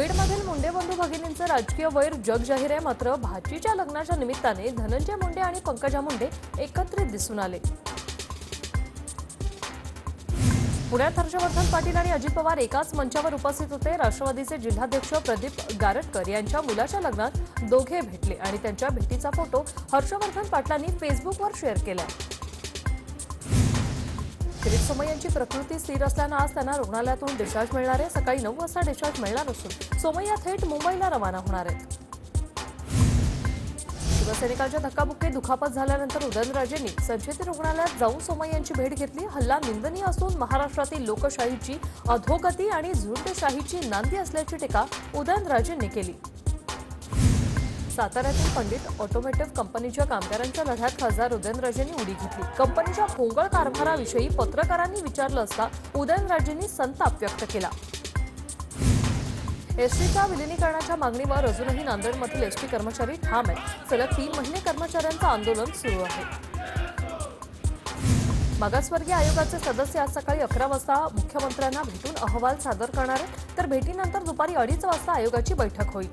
बीडमधील मुंडे बंधू भगिनींचं राजकीय वैर जग जाहीर आहे. मात्र भाचीच्या लग्नाच्या निमित्ताने धनंजय मुंडे आणि पंकजा मुंडे एकत्रित दिसून आले. पुण्यात हर्षवर्धन पाटील आणि अजित पवार एकाच मंचावर उपस्थित होते. राष्ट्रवादीचे जिल्हाध्यक्ष प्रदीप गारटकर यांच्या मुलाच्या लग्नात दोघे भेटले आणि त्यांच्या भेटीचा फोटो हर्षवर्धन पाटलांनी फेसबुकवर शेअर केला. किरीट सोमय यांची प्रकृती स्थिर असल्यानं आज त्यांना रुग्णालयातून डिस्चार्ज मिळणार आहे. सकाळी नऊ वाजता डिस्चार्ज मिळणार असून सोमय्या थेट मुंबईला रवाना होणार आहेत. शिवसैनिकांच्या धक्काबुक्कीत दुखापत झाल्यानंतर उदयनराजेंनी संचेती रुग्णालयात जाऊन सोमय्या यांची भेट घेतली. हल्ला निंदनीय असून महाराष्ट्रातील लोकशाहीची अधोगती आणि झुंडशाहीची नांदी असल्याची टीका उदयनराजेंनी केली. साताऱ्यातील पंडित ऑटोमेटिव्ह कंपनीच्या कामगारांच्या लढ्यात खासदार उदयनराजेंनी उडी घेतली. कंपनीच्या भोंगळ कारभाराविषयी पत्रकारांनी विचारलं असता उदयनराजेंनी संताप व्यक्त केला. एसटीच्या विलिनीकरणाच्या मागणीवर अजूनही नांदेडमधील एसटी कर्मचारी ठाम आहेत. सलग तीन महिने कर्मचाऱ्यांचं आंदोलन सुरू आहे. मागासवर्गीय आयोगाचे सदस्य आज सकाळी अकरा वाजता मुख्यमंत्र्यांना भेटून अहवाल सादर करणार आहेत. तर भेटीनंतर दुपारी अडीच वाजता आयोगाची बैठक होईल.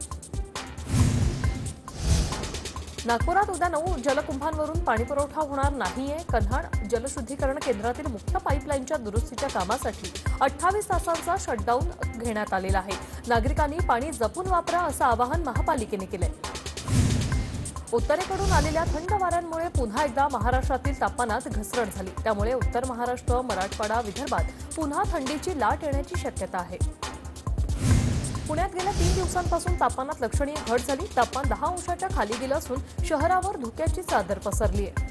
नागपुरात उद्या नऊ जलकुंभांवरून पाणीपुरवठा होणार नाहीये. कन्हाड जलशुद्धीकरण केंद्रातील मुख्य पाईपलाईनच्या दुरुस्तीच्या कामासाठी अठ्ठावीस तासांचा शटडाऊन घेण्यात आलेला आहे. नागरिकांनी पाणी जपून वापरा असं आवाहन महापालिकेने केलंय. उत्तरेकडून आलेल्या थंड वाऱ्यांमुळे पुन्हा एकदा महाराष्ट्रातील तापमानात घसरण झाली. त्यामुळे उत्तर महाराष्ट्र मराठवाडा विदर्भात पुन्हा थंडीची लाट येण्याची शक्यता आहे. पुण्यात गेल्या तीन दिवसांपासून तापमानात लक्षणीय घट झाली. तापमान दहा अंशाच्या खाली गेलं असून शहरावर धुक्याची चादर पसरली आहे.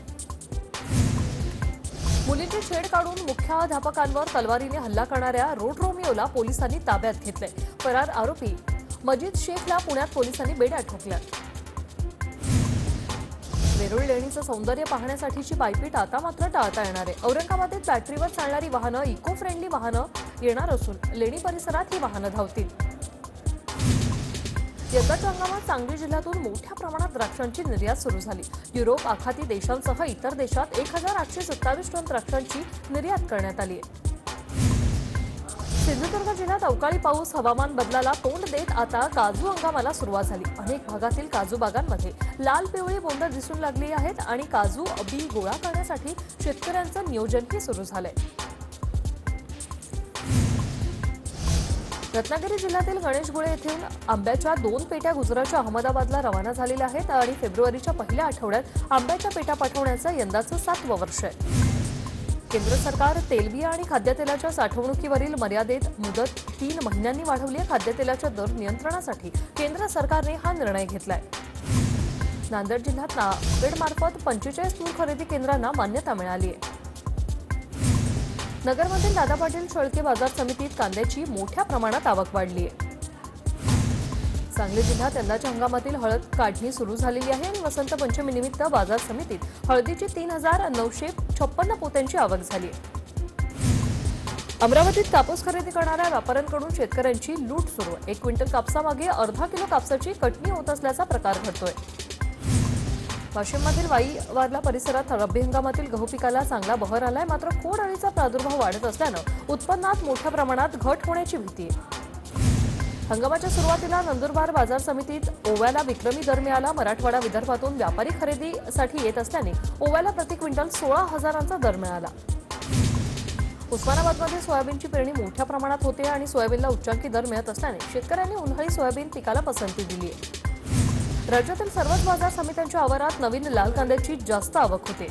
मुलींची छेड काढून मुख्याध्यापकांवर तलवारीने हल्ला करणाऱ्या रोड रोमिओला पोलिसांनी ताब्यात घेतले फरार आरोपी मजीद शेखला पुण्यात पोलिसांनी बेड्या ठोकल्या वेरुळ लेणीचं सौंदर्य पाहण्यासाठीची पायपीट आता मात्र टाळता येणार आहे. औरंगाबादेत बॅटरीवर चालणारी वाहनं इको फ्रेंडली वाहनं येणार असून लेणी परिसरात ही वाहनं धावतील. यंदाच्या हंगामात सांगली जिल्ह्यातून मोठ्या प्रमाणात द्राक्षांची निर्यात सुरू झाली. युरोप आखाती देशांसह इतर देशात एक हजार आठशे सत्तावीस टन द्राक्षांची निर्यात करण्यात आली आहे. सिंधुदुर्ग जिल्ह्यात अवकाळी पाऊस हवामान बदलाला तोंड देत आता काजू हंगामाला सुरुवात झाली. अनेक भागातील काजू बागांमध्ये लाल पिवळी बोंड दिसून लागली आहेत आणि काजू बी गोळा करण्यासाठी शेतकऱ्यांचं नियोजनही सुरू झालंय. रत्नागिरी जिल्ह्यातील गणेशगुळे येथील आंब्याच्या दोन पेट्या गुजरातच्या अहमदाबादला रवाना झालेल्या आहेत आणि फेब्रुवारीच्या पहिल्या आठवड्यात आंब्याच्या पेट्या पाठवण्याचं यंदाचं सातवं वर्ष आहे. केंद्र सरकार तेलबिया आणि खाद्यतेलाच्या साठवणुकीवरील मर्यादेत मुदत तीन महिन्यांनी वाढवली आहे. खाद्यतेलाच्या दर नियंत्रणासाठी केंद्र सरकारने हा निर्णय घेतलाय. नांदेड जिल्ह्यात नाफेडमार्फत पंचेचाळीस तूर खरेदी केंद्रांना मान्यता मिळाली आहे. नगरमधील दादा पाटील शळके बाजार समितीत कांद्याची मोठ्या प्रमाणात आवक वाढली. आहे सांगली जिल्ह्यात यंदाच्या हंगामातील हळद काढणी सुरू झालेली आहे आणि वसंत पंचमीनिमित्त बाजार समितीत हळदीची तीन हजार नऊशे छप्पन्न पोत्यांची आवक झाली. आहे अमरावतीत कापूस खरेदी करणाऱ्या व्यापाऱ्यांकडून शेतकऱ्यांची लूट सुरू. एक क्विंटल कापसामागे अर्धा किलो कापसाची कटणी होत असल्याचा प्रकार घडतोय. वाशिममधील वाईवारला परिसरात रब्बी हंगामातील गहू पिकाला चांगला बहर आलाय. मात्र खोड अळीचा प्रादुर्भाव वाढत असल्यानं उत्पन्नात मोठ्या प्रमाणात घट होण्याची भीती आहे. हंगामाच्या सुरुवातीला नंदुरबार बाजार समितीत ओव्याला विक्रमी दर मिळाला. मराठवाडा विदर्भातून व्यापारी खरेदीसाठी येत असल्याने ओव्याला प्रति क्विंटल सोळा हजारांचा दर मिळाला. उस्मानाबादमध्ये सोयाबीनची पेरणी मोठ्या प्रमाणात होते आणि सोयाबीनला उच्चांकी दर मिळत असल्याने शेतकऱ्यांनी उन्हाळी सोयाबीन पिकाला पसंती दिली आहे राज्यातील सर्वच बाजार समित्यांच्या आवारात नवीन लाल कांद्याची जास्त आवक होते.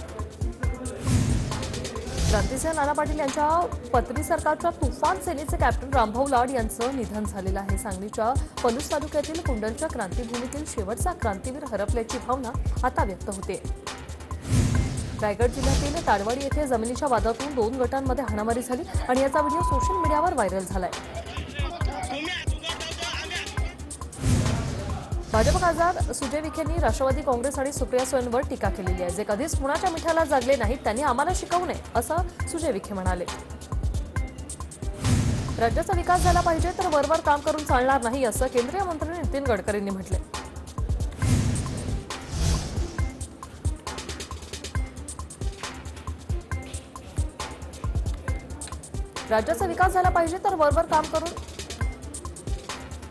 क्रांतीसिंह नाना पाटील यांच्या पत्री सरकारच्या तुफान सेनेचे कॅप्टन रामभाऊ लाड यांचं निधन झालेलं आहे. सांगलीच्या पलूस तालुक्यातील कुंडलच्या क्रांतीभूमीतील शेवटचा क्रांतीवीर हरपल्याची भावना आता व्यक्त होते. रायगड जिल्ह्यातील ताडवाडी येथे जमिनीच्या वादातून दोन गटांमध्ये हाणामारी झाली आणि याचा व्हिडिओ सोशल मीडियावर व्हायरल झालाय. भाजप खासदार सुजय विखेंनी राष्ट्रवादी काँग्रेस आणि सुप्रिया सुळेंवर टीका केलेली आहे. जे कधीच कुणाच्या मिठाला जागले नाहीत त्यांनी आम्हाला शिकवू नये असं सुजय विखे म्हणाले. राज्याचा विकास झाला पाहिजे तर वरवर काम करून चालणार नाही असं केंद्रीय मंत्री नितीन गडकरींनी म्हटले राज्याचा विकास झाला पाहिजे तर वरवर काम करून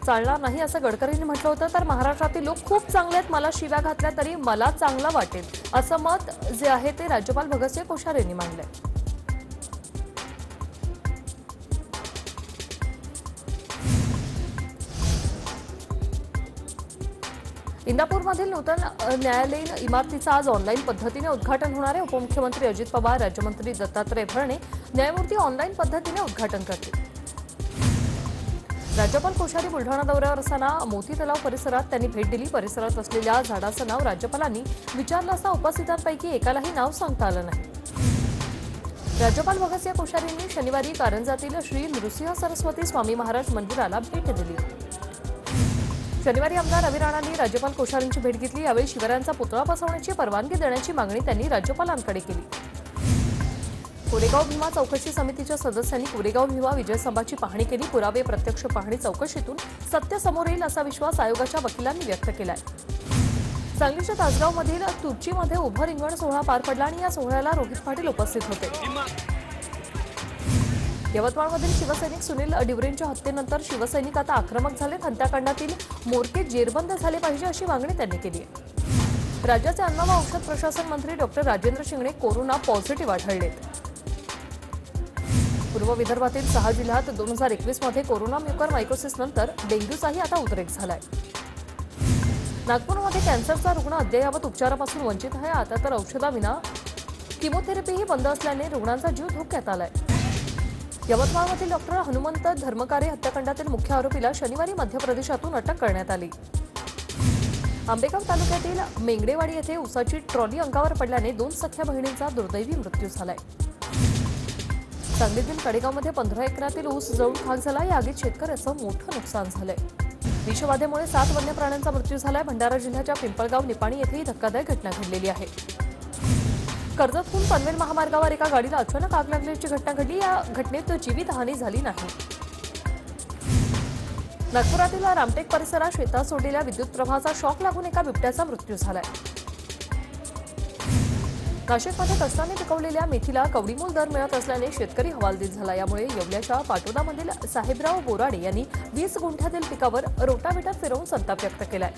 चालणार नाही असं गडकरींनी म्हटलं होतं. तर महाराष्ट्रातील लोक खूप चांगले आहेत. मला शिव्या घातल्या तरी मला चांगलं वाटेल. असं मत जे आहे ते राज्यपाल भगतसिंह कोश्यारी यांनी मांडलंय. इंदापूरमधील नूतन न्यायालयीन इमारतीचं आज ऑनलाईन पद्धतीने उद्घाटन होणार आहे. उपमुख्यमंत्री अजित पवार राज्यमंत्री दत्तात्रय भरणे न्यायमूर्ती ऑनलाईन पद्धतीने उद्घाटन करतील. राज्यपाल कोश्यारी बुलढाणा दौऱ्यावर असताना मोती तलाव परिसरात त्यांनी भेट दिली. परिसरात असलेल्या झाडाचं नाव राज्यपालांनी विचारलं असता उपस्थितांपैकी एकालाही नाव सांगता आलं नाही. राज्यपाल भगतसिंह कोश्यारींनी शनिवारी कारंजातील श्री नृसिंह सरस्वती स्वामी महाराज मंदिराला भेट दिली. शनिवारी आमदार रवी राणांनी राज्यपाल कोश्यारींची भेट घेतली. यावेळी शिवरायांचा पुतळा बसवण्याची परवानगी देण्याची मागणी त्यांनी राज्यपालांकडे केली. कोरेगाव भीमा चौकशी समितीच्या सदस्यांनी कोरेगाव भीमा विजयस्तंभाची पाहणी केली. पुरावे प्रत्यक्ष पाहणी चौकशीतून सत्य समोर येईल असा विश्वास आयोगाच्या वकिलांनी व्यक्त केलाय. सांगलीच्या तासगावमधील तुर्चीमध्ये उभं रिंगण सोहळा पार पडला आणि या सोहळ्याला रोहित पाटील उपस्थित होते. यवतमाळमधील शिवसैनिक सुनील डिवरेंच्या हत्येनंतर शिवसैनिक आता आक्रमक झालेत. हत्याकांडातील मोर्के जेरबंद झाले पाहिजे अशी मागणी त्यांनी केली आहे. राज्याचे अन्न व औषध प्रशासन मंत्री doctor Rajendra Shingne corona positive आढळलेत. पूर्व विदर्भातील सहा जिल्ह्यात दोन हजार एकवीसमध्ये कोरोना म्युकर मायकोसिस नंतर डेंग्यूचाही आता उद्रेक झालाय. नागपूरमध्ये कॅन्सरचा रुग्ण अद्ययावत उपचारापासून वंचित आहे. आता तर औषधाविना किमोथेरपीही बंद असल्याने रुग्णांचा जीव धोक्यात आलाय. यवतमाळमधील डॉक्टर हनुमंत धर्मकारे हत्याकांडातील मुख्य आरोपीला शनिवारी मध्य प्रदेशातून अटक करण्यात आली. आंबेगाव तालुक्यातील मेंगडेवाडी येथे उसाची ट्रॉली अंगावर पडल्याने दोन सख्या बहिणींचा दुर्दैवी मृत्यू झालाय. सांगलीतील कडेगावमध्ये पंधरा एकरातील ऊस जळून खाक झाला. या आगीत शेतकऱ्याचं मोठं नुकसान झालंय. विषबाधेमुळे सात वन्य प्राण्यांचा मृत्यू झालाय. भंडारा जिल्ह्याच्या पिंपळगाव निपाणी येथे ही धक्कादायक घटना घडलेली आहे. कर्जतहून पनवेल महामार्गावर एका गाडीला अचानक आग लागल्याची घटना घडली. या घटनेत जीवितहानी झाली नाही. नागपुरातील रामटेक परिसरात शेतात सोडलेल्या विद्युत प्रवाहाचा शॉक लागून एका बिबट्याचा मृत्यू झालाय. नाशिकमध्ये कष्टाने पिकवलेल्या मेथीला कवडीमोल दर मिळत असल्याने शेतकरी हवालदिल झाला. यामुळे येवल्याच्या पाटोदामधील साहेबराव बोराडे यांनी वीस गुंठ्यातील पिकावर रोटावेटर फिरवून संताप व्यक्त केलाय.